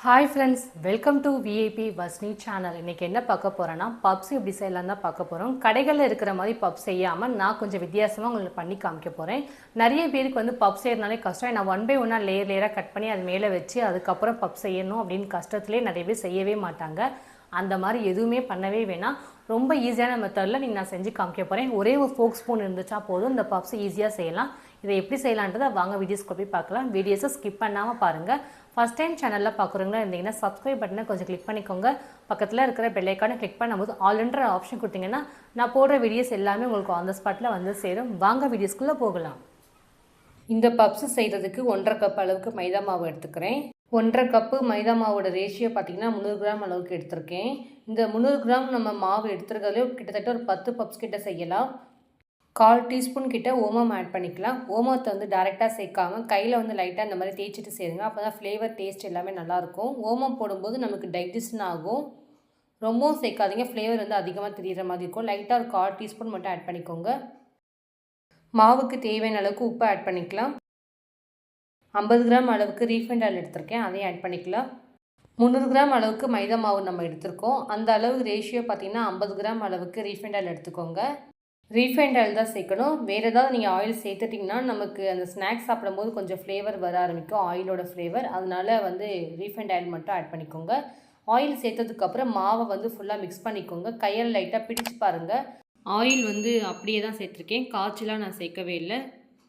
Hi friends welcome to VIP வஸ்னி channel இன்றைக்கி என்ன பார்க்க போகிறேன்னா பப்ஸ் எப்படி செய்யலாம் தான் பார்க்க போகிறோம் கடைகளில் இருக்கிற மாதிரி பப் செய்யாமல் நான் கொஞ்சம் வித்தியாசமாக உங்களுக்கு பண்ணி காமிக்க போகிறேன் நிறைய பேருக்கு வந்து பப் செய்யறதுனாலே கஷ்டம். நான் ஒன் பை ஒன்னாக லேயர் லேயராக கட் பண்ணி அது மேலே வச்சு அதுக்கப்புறம் பப் செய்யணும் அப்படின்னு கஷ்டத்துலேயே நிறைய பேர் செய்யவே மாட்டாங்க. அந்த மாதிரி எதுவுமே பண்ணவே வேணாம். ரொம்ப ஈஸியான மெத்தடில் நீங்கள் நான் செஞ்சு காமிக்க போகிறேன் ஒரே ஒரு ஃபோக் ஸ்பூன் இருந்துச்சா போதும் இந்த பப்ஸ் ஈஸியாக செய்யலாம். இதை எப்படி செய்யலான்றதை வாங்க வீடியோஸ்க்கு போய் பார்க்கலாம். வீடியோஸை ஸ்கிப் பண்ணாமல் பாருங்கள் ஃபஸ்ட் டைம் சேனலில் பார்க்குறவங்களா இருந்தீங்கன்னா சப்ஸ்கிரைப் பட்டனை கொஞ்சம் கிளிக் பண்ணிக்கோங்க. பக்கத்தில் இருக்கிற பெல்லைக்கானை கிளிக் பண்ணும்போது ஆல்ன்ற ஆப்ஷன் கொடுத்தீங்கன்னா நான் போடுற வீடியோஸ் எல்லாமே உங்களுக்கு ஆன் த ஸ்பாட்டில் வந்து சேரும். வாங்க வீடியோஸ்குள்ளே போகலாம். இந்த பப்ஸ் செய்கிறதுக்கு ஒன்றரை கப் அளவுக்கு மைதா மாவு எடுத்துக்கிறேன். ஒன்றரை கப்பு மைதா மாவோட ரேஷியோ பார்த்தீங்கன்னா முந்நூறு கிராம் அளவுக்கு எடுத்திருக்கேன். இந்த முந்நூறு கிராம் நம்ம மாவு எடுத்துருக்கிறதுலே கிட்டத்தட்ட ஒரு பத்து பப்ஸ் கிட்ட செய்யலாம். கால் டீஸ்பூன் கிட்ட ஓமம் ஆட் பண்ணிக்கலாம். ஓமத்தை வந்து டேரெக்டாக சேர்க்காம கையில் வந்து லைட்டாக இந்த மாதிரி தேய்ச்சிட்டு சேருங்க அப்போ தான் ஃப்ளேவர் டேஸ்ட் எல்லாமே நல்லாயிருக்கும். ஓமம் போடும்போது நமக்கு டைஜஷன் ஆகும். ரொம்பவும் சேர்க்காதீங்க. ஃப்ளேவர் வந்து அதிகமாக தெரிகிற மாதிரி இருக்கும். லைட்டாக ஒரு கால் டீஸ்பூன் மட்டும் ஆட் பண்ணிக்கோங்க. மாவுக்கு தேவையான அளவுக்கு உப்பு ஆட் பண்ணிக்கலாம். ஐம்பது கிராம் அளவுக்கு ரீஃபைண்ட் ஆயில் எடுத்திருக்கேன். அதையும் ஆட் பண்ணிக்கலாம். முந்நூறு கிராம் அளவுக்கு மைதா மாவு நம்ம எடுத்திருக்கோம். அந்த அளவு ரேஷியோ பார்த்திங்கன்னா ஐம்பது கிராம் அளவுக்கு ரீஃபைண்ட் ஆயில் எடுத்துக்கோங்க. ரீஃபைண்ட் ஆயில் தான் சேர்க்கணும். வேறு ஏதாவது நீங்கள் ஆயில் சேர்த்துட்டிங்கன்னா நமக்கு அந்த ஸ்நாக்ஸ் சாப்பிடும்போது கொஞ்சம் ஃப்ளேவர் வர ஆரம்பிக்கும். ஆயிலோட ஃப்ளேவர் அதனால் வந்து ரீஃபைண்ட் ஆயில் மட்டும் ஆட் பண்ணிக்கோங்க. ஆயில் சேர்த்ததுக்கப்புறம் மாவை வந்து ஃபுல்லாக மிக்ஸ் பண்ணிக்கோங்க. கையால் லைட்டாக பிடிச்சு பாருங்கள் ஆயில் வந்து அப்படியே தான் சேர்த்துருக்கேன். காய்ச்சலாக நான் சேர்க்கவே இல்லை.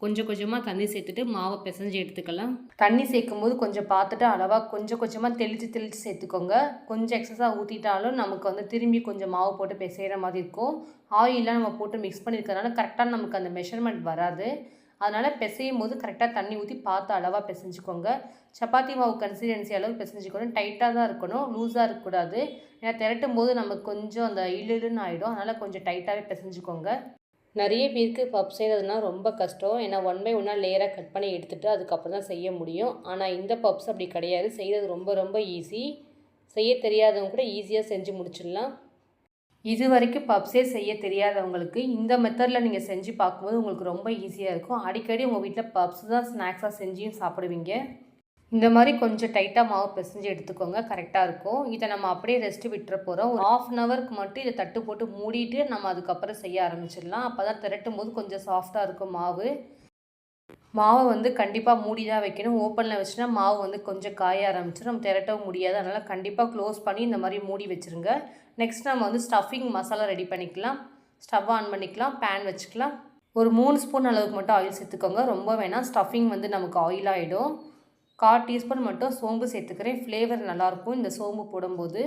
கொஞ்சம் கொஞ்சமாக தண்ணி சேர்த்துட்டு மாவை பிசைஞ்சு எடுத்துக்கலாம். தண்ணி சேர்க்கும் போது கொஞ்சம் பார்த்துட்டு அளவாக கொஞ்சம் கொஞ்சமாக தெளித்து தெளித்து சேர்த்துக்கோங்க. கொஞ்சம் எக்ஸஸாக ஊற்றிட்டாலும் நமக்கு வந்து திரும்பி கொஞ்சம் மாவு போட்டு பிசைகிற மாதிரி இருக்கும். ஆயிலெலாம் நம்ம போட்டு மிக்ஸ் பண்ணியிருக்கிறதுனால கரெக்டாக நமக்கு அந்த மெஷர்மெண்ட் வராது. அதனால் பிசையும் போது கரெக்டாக தண்ணி ஊற்றி பார்த்து அளவாக பிசைஞ்சுக்கோங்க. சப்பாத்தி மாவு கன்சிஸ்டன்சி அளவு பிசைஞ்சுக்கணும். டைட்டாக தான் இருக்கணும். லூஸாக இருக்கக்கூடாது. ஏன்னா திரட்டும் போது நமக்கு கொஞ்சம் அந்த இழுன்னு ஆகிடும் அதனால் கொஞ்சம் டைட்டாகவே பிசைஞ்சுக்கோங்க. நிறைய பேருக்கு பப் செய்கிறதுனா ரொம்ப கஷ்டம். ஏன்னா ஒன் பை ஒன்னாக லேயராக கட் பண்ணி எடுத்துகிட்டு அதுக்கப்புறம் தான் செய்ய முடியும். ஆனால் இந்த பப்ஸ் அப்படி கிடையாது. செய்கிறது ரொம்ப ரொம்ப ஈஸி செய்ய தெரியாதவங்க கூட ஈஸியாக செஞ்சு முடிச்சிடலாம். இது வரைக்கும் பப்ஸே செய்ய தெரியாதவங்களுக்கு இந்த மெத்தடில் நீங்கள் செஞ்சு பார்க்கும்போது உங்களுக்கு ரொம்ப ஈஸியாக இருக்கும். அடிக்கடி உங்கள் வீட்டில் பப்ஸ் தான் ஸ்நாக்ஸாக செஞ்சியும் சாப்பிடுவீங்க. இந்த மாதிரி கொஞ்சம் டைட்டாக மாவு பிசைஞ்சு எடுத்துக்கோங்க. கரெக்டாக இருக்கும். இதை நம்ம அப்படியே ரெஸ்ட்டு விட்டுற போகிறோம் ஒரு ஆஃப் அன் ஹவருக்கு மட்டும் இதை தட்டு போட்டு மூடிட்டு நம்ம அதுக்கப்புறம் செய்ய ஆரம்பிச்சிடலாம். அப்போ தான் திரட்டும் போது கொஞ்சம் சாஃப்டாக இருக்கும் மாவு. மாவை வந்து கண்டிப்பாக மூடி தான் வைக்கணும் ஓப்பனில் வச்சுனா மாவு வந்து கொஞ்சம் காய ஆரம்பிச்சிடும். நம்ம திரட்டவும் முடியாது. அதனால் கண்டிப்பாக க்ளோஸ் பண்ணி இந்த மாதிரி மூடி வச்சுருங்க. நெக்ஸ்ட் நம்ம வந்து ஸ்டஃபிங் மசாலா ரெடி பண்ணிக்கலாம். ஸ்டவ் ஆன் பண்ணிக்கலாம். பேன் வச்சுக்கலாம். ஒரு மூணு ஸ்பூன் அளவுக்கு மட்டும் ஆயில் சேர்த்துக்கோங்க. ரொம்ப வேணாம். ஸ்டஃபிங் வந்து நமக்கு ஆயில் ஆகிடும் கால் டீஸ்பூன் மட்டும் சோம்பு சேர்த்துக்கிறேன். ஃப்ளேவர் நல்லாயிருக்கும் இந்த சோம்பு போடும்போது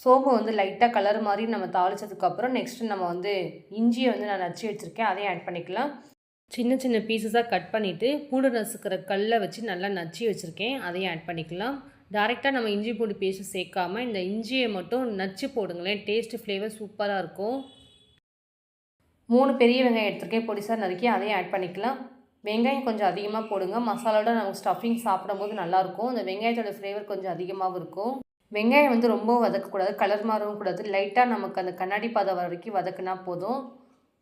சோம்பு வந்து லைட்டாக கலர் மாதிரி நம்ம தாளித்ததுக்கப்புறம் நெக்ஸ்ட்டு நம்ம வந்து இஞ்சியை வந்து நான் நச்சு வச்சுருக்கேன். அதையும் ஆட் பண்ணிக்கலாம். சின்ன சின்ன பீசஸாக கட் பண்ணிவிட்டு பூண்டு நசுக்கிற கல்லை வச்சு நல்லா நச்சு வச்சுருக்கேன். அதையும் ஆட் பண்ணிக்கலாம். டேரெக்டாக நம்ம இஞ்சி பூண்டு பேஸ்ட்டு சேர்க்காம இந்த இஞ்சியை மட்டும் நச்சு போடுங்களேன். டேஸ்ட்டு ஃப்ளேவர் சூப்பராக இருக்கும். மூணு பெரிய வெங்காயம் எடுத்துருக்கேன். பொடிசாக நறுக்கி அதையும் ஆட் பண்ணிக்கலாம். வெங்காயம் கொஞ்சம் அதிகமாக போடுங்க. மசாலாவோட நம்ம ஸ்டஃபிங் சாப்பிடும்போது நல்லாயிருக்கும். அந்த வெங்காயத்தோட ஃப்ளேவர் கொஞ்சம் அதிகமாகவும் இருக்கும். வெங்காயம் வந்து ரொம்ப வதக்கக்கூடாது. கலர் மாறவும் கூடாது. லைட்டாக நமக்கு அந்த கண்ணாடி பாதை வரைக்கும் வதக்குனா போதும்.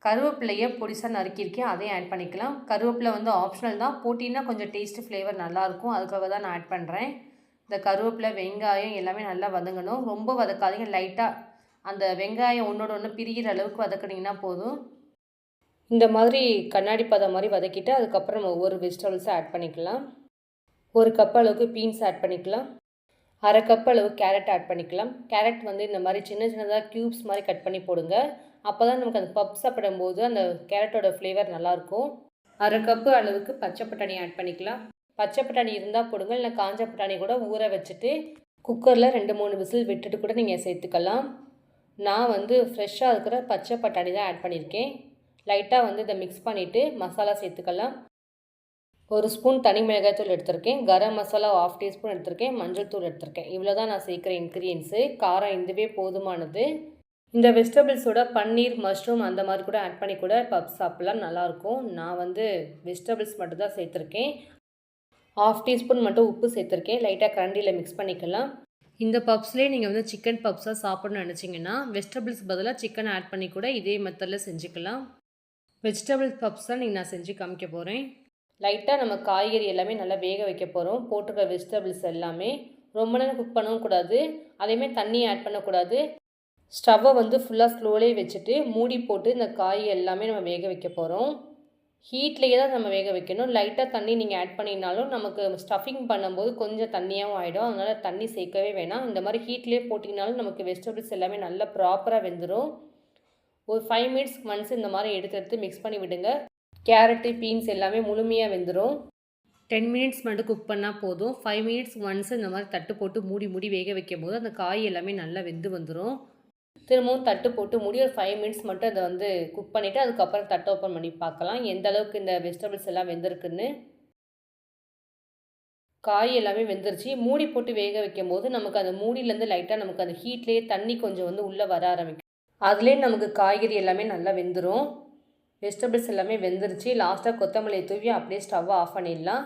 கருவேப்பிலையை பொடிசாக நறுக்கியிருக்கேன். அதையும் ஆட் பண்ணிக்கலாம். கருவேப்பிலை வந்து ஆப்ஷனல் தான். போட்டின்னா கொஞ்சம் டேஸ்ட்டு ஃப்ளேவர் நல்லாயிருக்கும். அதுக்காக தான் நான் ஆட் பண்ணுறேன் இந்த கருவேப்பிலை வெங்காயம் எல்லாமே நல்லா வதங்கணும். ரொம்ப வதக்காதீங்க. லைட்டாக அந்த வெங்காயம் ஒன்றோட ஒன்று பிரிகிற அளவுக்கு வதக்குனிங்கன்னா போதும். இந்த மாதிரி கண்ணாடி பதம் மாதிரி வதக்கிட்டு அதுக்கப்புறம் நம்ம ஒவ்வொரு வெஜிடபிள்ஸை ஆட் பண்ணிக்கலாம். ஒரு கப் அளவுக்கு பீன்ஸ் ஆட் பண்ணிக்கலாம். அரை கப் அளவு கேரட் ஆட் பண்ணிக்கலாம். கேரட் வந்து இந்த மாதிரி சின்ன சின்னதாக க்யூப்ஸ் மாதிரி கட் பண்ணி போடுங்க. அப்போ தான் நமக்கு அந்த பப் சாப்பிடும்போது அந்த கேரட்டோட ஃப்ளேவர் நல்லாயிருக்கும் அரை கப்பு அளவுக்கு பச்சை பட்டாணி ஆட் பண்ணிக்கலாம். பச்சை பட்டாணி இருந்தால் போடுங்க. இல்லை காஞ்ச பட்டாணி கூட ஊற வச்சுட்டு குக்கரில் ரெண்டு மூணு விசில் விட்டுட்டு கூட நீங்கள் சேர்த்துக்கலாம். நான் வந்து ஃப்ரெஷ்ஷாக இருக்கிற பச்சை பட்டாணி தான் ஆட் பண்ணியிருக்கேன். லைட்டாக வந்து இதை மிக்ஸ் பண்ணிவிட்டு மசாலா சேர்த்துக்கலாம். ஒரு ஸ்பூன் தனி மிளகாய்த்தூள் எடுத்திருக்கேன். கரம் மசாலா ஆஃப் டீஸ்பூன் எடுத்திருக்கேன். மஞ்சள் தூள் எடுத்திருக்கேன். இவ்வளோ தான் நான் சேர்க்குற இன்க்ரீடியன்ஸு காரம் இதுவே போதுமானது. இந்த வெஜிடபிள்ஸோட பன்னீர் மஷ்ரூம் அந்த மாதிரி கூட ஆட் பண்ணி கூட பப் சாப்பிட்லாம். நல்லாயிருக்கும். நான் வந்து வெஜிடபிள்ஸ் மட்டும் தான் சேர்த்துருக்கேன். ஆஃப் டீஸ்பூன் மட்டும் உப்பு சேர்த்துருக்கேன். லைட்டாக கரண்டியில் மிக்ஸ் பண்ணிக்கலாம். இந்த பப்ஸ்லேயே நீங்கள் வந்து சிக்கன் பப்ஸாக சாப்பிட்ணும்னு நினச்சிங்கன்னா வெஜிடபிள்ஸ் பதிலாக சிக்கன் ஆட் பண்ணி கூட இதே மெத்தடில் செஞ்சுக்கலாம். வெஜிடபிள் பப்ஸ் தான் நீங்கள் நான் செஞ்சு காமிக்க போகிறேன் லைட்டாக நம்ம காய்கறி எல்லாமே நல்லா வேக வைக்க போகிறோம் போட்டிருக்க வெஜிடபிள்ஸ் எல்லாமே ரொம்ப நேரம் குக் பண்ணவும் கூடாது. அதேமாதிரி தண்ணி ஆட் பண்ணக்கூடாது ஸ்டவ்வை வந்து ஃபுல்லாக ஸ்லோலேயே வச்சுட்டு மூடி போட்டு இந்த காய் எல்லாமே நம்ம வேக வைக்க போகிறோம் ஹீட்லேயே தான் நம்ம வேக வைக்கணும். லைட்டாக தண்ணி நீங்கள் ஆட் பண்ணினாலும் நமக்கு ஸ்டஃபிங் பண்ணும்போது கொஞ்சம் தண்ணியாகவும் ஆகிடும் அதனால் தண்ணி சேர்க்கவே வேணாம். இந்த மாதிரி ஹீட்லேயே போட்டிங்கனாலும் நமக்கு வெஜிடபிள்ஸ் எல்லாமே நல்லா ப்ராப்பராக வெந்துடும் ஒரு ஃபைவ் மினிட்ஸ் ஒன்ஸ் இந்த மாதிரி எடுத்து எடுத்து மிக்ஸ் பண்ணி விடுங்க. கேரட்டு பீன்ஸ் எல்லாமே முழுமையாக வெந்துடும் டென் மினிட்ஸ் மட்டும் குக் பண்ணால் போதும். ஃபைவ் மினிட்ஸ் ஒன்ஸ் இந்த மாதிரி தட்டு போட்டு மூடி மூடி வேக வைக்கும் போது அந்த காய் எல்லாமே நல்லா வெந்து வந்துடும் திரும்பவும் தட்டு போட்டு மூடி ஒரு ஃபைவ் மினிட்ஸ் மட்டும் அதை வந்து குக் பண்ணிவிட்டு அதுக்கப்புறம் தட்டை ஓப்பன் பண்ணி பார்க்கலாம். எந்த அளவுக்கு இந்த வெஜிடபிள்ஸ் எல்லாம் வெந்திருக்குன்னு. காய் எல்லாமே வெந்துருச்சு. மூடி போட்டு வேக வைக்கும் போது நமக்கு அந்த மூடியிலேருந்து லைட்டாக நமக்கு அந்த ஹீட்லேயே தண்ணி கொஞ்சம் வந்து உள்ளே வர ஆரம்பிக்கும். அதுலேயே நமக்கு காய்கறி எல்லாமே நல்லா வெந்துடும் வெஜிடபிள்ஸ் எல்லாமே வெந்துருச்சு. லாஸ்ட்டாக கொத்தமல்லியை தூவி அப்படியே ஸ்டவ்வை ஆஃப் பண்ணிடலாம்.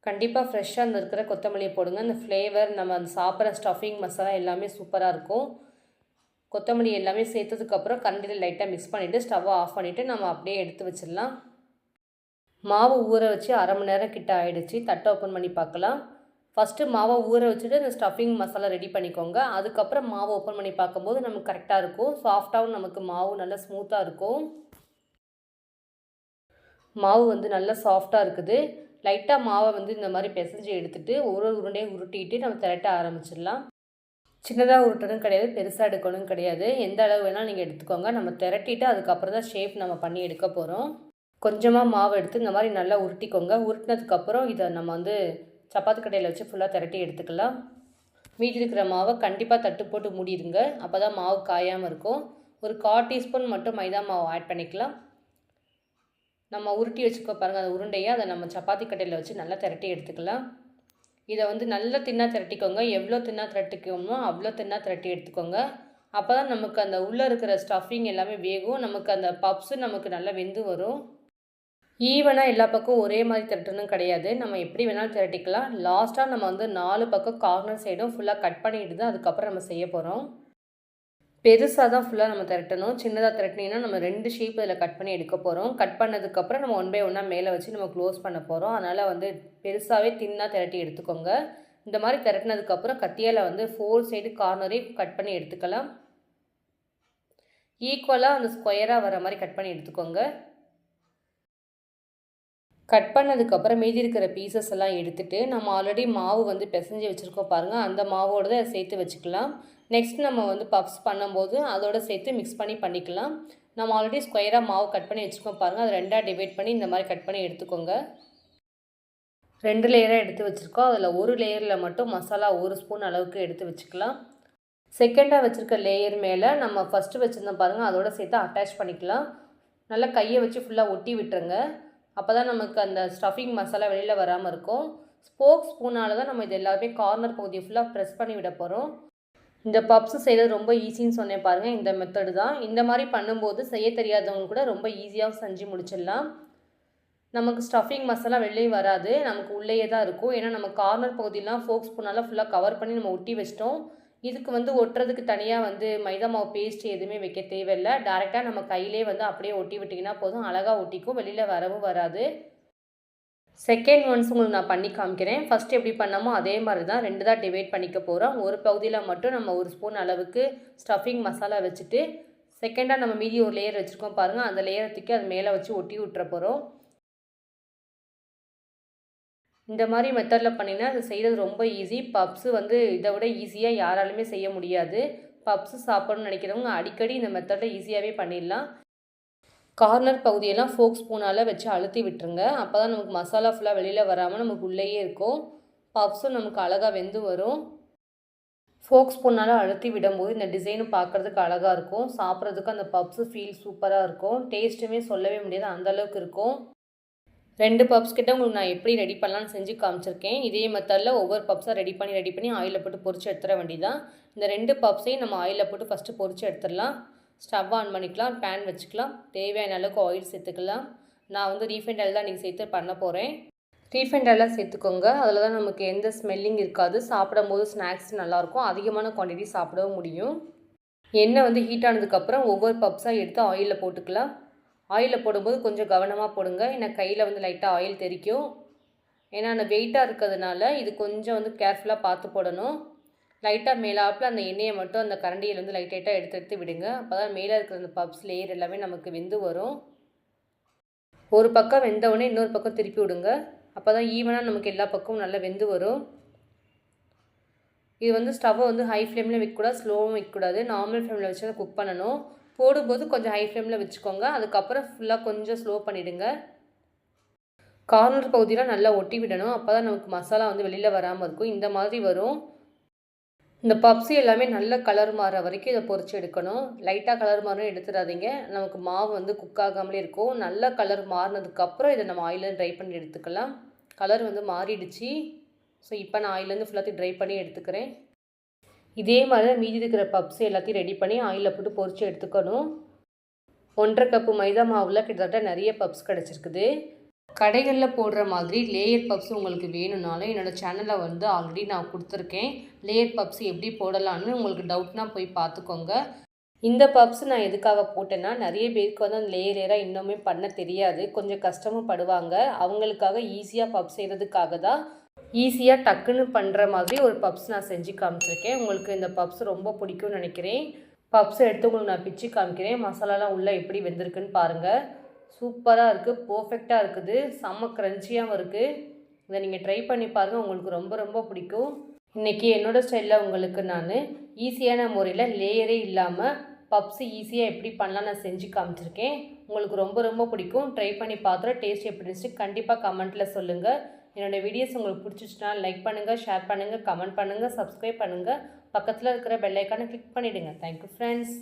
கண்டிப்பாக ஃப்ரெஷ்ஷாக அந்த இருக்கிற கொத்தமல்லியை போடுங்க. அந்த ஃப்ளேவர் நம்ம அந்த சாப்பிட்ற ஸ்டஃபிங் மசாலா எல்லாமே சூப்பராக இருக்கும். கொத்தமல்லி எல்லாமே சேர்த்ததுக்கப்புறம் கரண்டியில் லைட்டாக மிக்ஸ் பண்ணிவிட்டு ஸ்டவ்வை ஆஃப் பண்ணிவிட்டு நம்ம அப்படியே எடுத்து வச்சிடலாம். மாவு ஊற வச்சு அரை மணி நேரம் கிட்ட ஆகிடுச்சு தட்டை ஓப்பன் பண்ணி பார்க்கலாம். ஃபஸ்ட்டு மாவை ஊற வச்சுட்டு இந்த ஸ்டஃபிங் மசாலா ரெடி பண்ணிக்கோங்க. அதுக்கப்புறம் மாவை ஓப்பன் பண்ணி பார்க்கும்போது நமக்கு கரெக்டாக இருக்கும். சாஃப்டாகவும் நமக்கு மாவு நல்லா ஸ்மூத்தாக இருக்கும். மாவு வந்து நல்லா சாஃப்டாக இருக்குது. லைட்டாக மாவை வந்து இந்த மாதிரி பிசைஞ்சு எடுத்துகிட்டு ஒரு ஒரு உருண்டையும் உருட்டிட்டு நம்ம திரட்ட ஆரம்பிச்சிடலாம். சின்னதாக உருட்டணும் கிடையாது பெருசாக எடுக்கணும் கிடையாது. எந்த அளவு வேணாலும் நீங்கள் எடுத்துக்கோங்க. நம்ம திரட்டிட்டு அதுக்கப்புறம் தான் ஷேப் நம்ம பண்ணி எடுக்க போகிறோம் கொஞ்சமாக மாவு எடுத்து இந்த மாதிரி நல்லா உருட்டிக்கோங்க. உருட்டினதுக்கப்புறம் இதை நம்ம வந்து சப்பாத்தி கடையில் வச்சு ஃபுல்லாக திரட்டி எடுத்துக்கலாம். மீதி இருக்கிற மாவை கண்டிப்பாக தட்டு போட்டு மூடிடுங்க. அப்போ தான் மாவு காயாமல் இருக்கும். ஒரு கால் டீஸ்பூன் மட்டும் மைதா மாவு ஆட் பண்ணிக்கலாம். நம்ம உருட்டி வச்சுக்கோ பாருங்கள் அந்த உருண்டையை. அதை நம்ம சப்பாத்தி கட்டையில் வச்சு நல்லா திரட்டி எடுத்துக்கலாம். இதை வந்து நல்லா தின்னாக திரட்டிக்கோங்க. எவ்வளோ தின்னாக திரட்டிக்கோமோ அவ்வளோ தின்னாக திரட்டி எடுத்துக்கோங்க. அப்போ தான் நமக்கு அந்த உள்ளே இருக்கிற ஸ்டஃபிங் எல்லாமே வேகும். நமக்கு அந்த பப்ஸு நமக்கு நல்லா வெந்து வரும். ஈவனாக எல்லா பக்கம் ஒரே மாதிரி திரட்டணும் கிடையாது. நம்ம எப்படி வேணாலும் திரட்டிக்கலாம். லாஸ்ட்டாக நம்ம வந்து நாலு பக்கம் கார்னர் சைடும் ஃபுல்லாக கட் பண்ணிட்டு தான் அதுக்கப்புறம் நம்ம செய்ய போகிறோம் பெருசாக தான் ஃபுல்லாக நம்ம திரட்டணும். சின்னதாக திரட்டினீங்கன்னா நம்ம ரெண்டு ஷேப் இதில் கட் பண்ணி எடுக்க போகிறோம் கட் பண்ணதுக்கப்புறம் நம்ம ஒன் பை ஒன்னாக மேலே வச்சு நம்ம க்ளோஸ் பண்ண போகிறோம் அதனால் வந்து பெருசாகவே தின்னாக திரட்டி எடுத்துக்கோங்க. இந்த மாதிரி திரட்டினதுக்கப்புறம் கத்தியால் வந்து ஃபோர் சைடு கார்னரையும் கட் பண்ணி எடுத்துக்கலாம். ஈக்குவலாக அந்த ஸ்கொயராக வர மாதிரி கட் பண்ணி எடுத்துக்கோங்க. கட் பண்ணதுக்கப்புறம் மீதி இருக்கிற பீசஸ் எல்லாம் எடுத்துகிட்டு நம்ம ஆல்ரெடி மாவு வந்து பிசைஞ்சு வச்சுருக்கோம் பாருங்கள் அந்த மாவோடு தான் சேர்த்து வச்சுக்கலாம். நெக்ஸ்ட் நம்ம வந்து பப்ஸ் பண்ணும்போது அதோட சேர்த்து மிக்ஸ் பண்ணி பண்ணிக்கலாம். நம்ம ஆல்ரெடி ஸ்கொயராக மாவு கட் பண்ணி வச்சுருக்கோம் பாருங்கள் அதை ரெண்டாக டிவைட் பண்ணி இந்த மாதிரி கட் பண்ணி எடுத்துக்கோங்க. ரெண்டு லேயராக எடுத்து வச்சுருக்கோம். அதில் ஒரு லேயரில் மட்டும் மசாலா ஒரு ஸ்பூன் அளவுக்கு எடுத்து வச்சுக்கலாம். செகண்டாக வச்சுருக்க லேயர் மேலே நம்ம ஃபஸ்ட்டு வச்சுருந்தோம் பாருங்கள் அதோட சேர்த்து அட்டாச் பண்ணிக்கலாம். நல்லா கையை வச்சு ஃபுல்லாக ஒட்டி விட்டுருங்க. அப்போ தான் நமக்கு அந்த ஸ்டஃபிங் மசாலா வெளியில் வராமல் இருக்கும். ஸ்போக் ஸ்பூனால் தான் நம்ம இது எல்லாருமே கார்னர் பகுதியை ஃபுல்லாக ப்ரெஸ் பண்ணி விட போகிறோம் இந்த பப்ஸ் செய்கிறது ரொம்ப ஈஸின்னு சொன்னேன் பாருங்கள் இந்த மெத்தடு தான். இந்த மாதிரி பண்ணும்போது செய்ய தெரியாதவங்க கூட ரொம்ப ஈஸியாக செஞ்சு முடிச்சிடலாம். நமக்கு ஸ்டஃபிங் மசாலா வெளியே வராது நமக்கு உள்ளேயே தான் இருக்கும். ஏன்னா நம்ம கார்னர் பகுதியெலாம் ஃபோக் ஸ்பூனால் ஃபுல்லாக கவர் பண்ணி நம்ம ஒட்டி வச்சிட்டோம். இதுக்கு வந்து ஒட்டுறதுக்கு தனியாக வந்து மைதா மாவு பேஸ்ட் எதுவுமே வைக்க தேவையில்லை. டேரெக்டாக நம்ம கையிலே வந்து அப்படியே ஒட்டி விட்டிங்கன்னா போதும். அழகாக ஒட்டிக்கும். வெளியில் வரவும் வராது. செகண்ட் ஒன்ஸ் உங்களுக்கு நான் பண்ணி காமிக்கிறேன். ஃபஸ்ட் எப்படி பண்ணமோ அதே மாதிரி தான் ரெண்டு தான் டிவைட் பண்ணிக்க போகிறோம் ஒரு பகுதியில் மட்டும் நம்ம ஒரு ஸ்பூன் அளவுக்கு ஸ்டஃபிங் மசாலா வச்சுட்டு செகண்டாக நம்ம மீதி ஒரு லேயர் வச்சுருக்கோம் பாருங்கள் அந்த லேயரை தூக்கி அது மேலே வச்சு ஒட்டி விட்டுற போகிறோம் இந்த மாதிரி மெத்தடில் பண்ணிங்கன்னா அது செய்கிறது ரொம்ப ஈஸி பப்ஸு வந்து இதை விட ஈஸியாக யாராலுமே செய்ய முடியாது. பப்ஸு சாப்பிடணும்னு நினைக்கிறவங்க அடிக்கடி இந்த மெத்தடை ஈஸியாகவே பண்ணிடலாம். கார்னர் பகுதியெல்லாம் ஃபோக் ஸ்பூனால் வச்சு அழுத்தி விட்டுருங்க. அப்போ தான் நமக்கு மசாலா ஃபுல்லாக வெளியில் வராமல் நமக்கு உள்ளேயே இருக்கும். பப்ஸும் நமக்கு அழகாக வெந்து வரும். ஃபோக் ஸ்பூனால் அழுத்தி விடும்போது இந்த டிசைனும் பார்க்குறதுக்கு அழகாக இருக்கும். சாப்பிட்றதுக்கு அந்த பப்ஸு ஃபீல் சூப்பராக இருக்கும். டேஸ்ட்டுமே சொல்லவே முடியாது. அந்தளவுக்கு இருக்கும். ரெண்டு பப்ஸ் கிட்ட உங்களுக்கு நான் எப்படி ரெடி பண்ணலான்னு செஞ்சு காமிச்சிருக்கேன். இதே மெத்தடில் ஒவ்வொரு பப்ஸாக ரெடி பண்ணி ரெடி பண்ணி ஆயிலில் போட்டு பொறிச்சு எடுத்துட வேண்டியதான் இந்த ரெண்டு பப்ஸையும் நம்ம ஆயிலில் போட்டு ஃபஸ்ட்டு பொறிச்சு எடுத்துடலாம். ஸ்டவ் ஆன் பண்ணிக்கலாம் பேன் வச்சுக்கலாம். தேவையான அளவுக்கு ஆயில் சேர்த்துக்கலாம். நான் வந்து ரீஃபைண்ட் ஆயில் தான் நீங்கள் சேர்த்து பண்ண போகிறேன் ரீஃபைண்ட் ஆயிலாக சேர்த்துக்கோங்க. அதில் தான் நமக்கு எந்த ஸ்மெல்லிங் இருக்காது. சாப்பிடும் போது ஸ்நாக்ஸ் நல்லாயிருக்கும். அதிகமான குவான்டிட்டி சாப்பிடவும் முடியும். எண்ணெய் வந்து ஹீட் ஆனதுக்கப்புறம் ஒவ்வொரு பப்ஸாக எடுத்து ஆயிலில் போட்டுக்கலாம். ஆயிலில் போடும்போது கொஞ்சம் கவனமாக போடுங்க. ஏன்னா கையில் வந்து லைட்டாக ஆயில் தெரிக்கும். ஏன்னா அந்த வெயிட்டாக இருக்கிறதுனால இது கொஞ்சம் வந்து கேர்ஃபுல்லாக பார்த்து போடணும். லைட்டாக மேலாப்பில் அந்த எண்ணெயை மட்டும் அந்த கரண்டியில் வந்து லைட் லைட்டாக எடுத்து எடுத்து விடுங்க. அப்போ தான் மேலே இருக்கிற அந்த பப்ஸ் லேயர் எல்லாமே நமக்கு வெந்து வரும். ஒரு பக்கம் வெந்தவுடனே இன்னொரு பக்கம் திருப்பி விடுங்க. அப்போ தான் ஈவனாக நமக்கு எல்லா பக்கமும் நல்லா வெந்து வரும். இது வந்து ஸ்டவ்வை வந்து ஹை ஃப்ளேமில் வைக்கக்கூடாது ஸ்லோவும் வைக்கக்கூடாது. நார்மல் ஃப்ளேமில் வச்சு தான் குக் பண்ணணும். போடும்போது கொஞ்சம் ஹை ஃப்ளேமில் வச்சுக்கோங்க. அதுக்கப்புறம் ஃபுல்லாக கொஞ்சம் ஸ்லோ பண்ணிவிடுங்க கார்னர் பகுதியெலாம் நல்லா ஒட்டி விடணும். அப்போ தான் நமக்கு மசாலா வந்து வெளியில் வராமல் இருக்கும். இந்த மாதிரி வரும். இந்த பப்ஸு எல்லாமே நல்ல கலர் மாற வரைக்கும் இதை பொறிச்சு எடுக்கணும். லைட்டாக கலர் மாறணும் எடுத்துடாதீங்க. நமக்கு மாவு வந்து குக் ஆகாமலே இருக்கும். நல்ல கலர் மாறினதுக்கப்புறம் இதை நம்ம ஆயிலில் ட்ரை பண்ணி எடுத்துக்கலாம். கலர் வந்து மாறிடுச்சு. ஸோ இப்போ நான் ஆயிலேருந்து ஃபுல்லாத்தையும் ட்ரை பண்ணி எடுத்துக்கிறேன். இதே மாதிரி தான் மீதி இருக்கிற பப்ஸ் எல்லாத்தையும் ரெடி பண்ணி ஆயிலில் போட்டு பொறிச்சு எடுத்துக்கணும். ஒன்றரை கப்பு மைதா மாவில் கிட்டத்தட்ட நிறைய பப்ஸ் கிடச்சிருக்குது. கடைகளில் போடுற மாதிரி லேயர் பப்ஸ் உங்களுக்கு வேணும்னாலும் என்னோடய சேனலில் வந்து ஆல்ரெடி நான் கொடுத்துருக்கேன். லேயர் பப்ஸ் எப்படி போடலான்னு உங்களுக்கு டவுட்னா போய் பார்த்துக்கோங்க. இந்த பப்ஸ் நான் எதுக்காக போட்டேன்னா நிறைய பேருக்கு வந்து அந்த லேயர் லேயராக இன்னுமே பண்ண தெரியாது. கொஞ்சம் கஷ்டமும் படுவாங்க. அவங்களுக்காக ஈஸியாக பப்ஸ் செய்கிறதுக்காக தான் ஈஸியாக டக்குன்னு பண்ணுற மாதிரி ஒரு பப்ஸ் நான் செஞ்சு காமிச்சிருக்கேன். உங்களுக்கு இந்த பப்ஸ் ரொம்ப பிடிக்கும்னு நினைக்கிறேன். பப்ஸ் எடுத்து உங்களுக்கு நான் பிச்சு காமிக்கிறேன். மசாலாலாம் உள்ளே எப்படி வெந்திருக்குன்னு பாருங்கள் சூப்பராக இருக்குது பர்ஃபெக்டாக இருக்குது. செம்ம க்ரன்ச்சியாகவும் இருக்குது இதை நீங்கள் ட்ரை பண்ணி பாருங்கள் உங்களுக்கு ரொம்ப ரொம்ப பிடிக்கும். இன்றைக்கி என்னோடய ஸ்டைலில் உங்களுக்கு நான் ஈஸியான முறையில் லேயரே இல்லாமல் பப்ஸு ஈஸியாக எப்படி பண்ணலாம் நான் செஞ்சு காமிச்சிருக்கேன். உங்களுக்கு ரொம்ப ரொம்ப பிடிக்கும். ட்ரை பண்ணி பார்த்துட்டு டேஸ்ட் எப்படி இருந்துச்சு கண்டிப்பாக கமெண்ட்டில் சொல்லுங்கள் என்னோடய வீடியோஸ் உங்களுக்கு பிடிச்சிச்சுன்னா லைக் பண்ணுங்கள் ஷேர் பண்ணுங்கள் கமெண்ட் பண்ணுங்கள் சப்ஸ்கிரைப் பண்ணுங்கள் பக்கத்தில் இருக்கிற பெல்லைக்கானை கிளிக் பண்ணிவிடுங்க தேங்க்யூ ஃப்ரெண்ட்ஸ்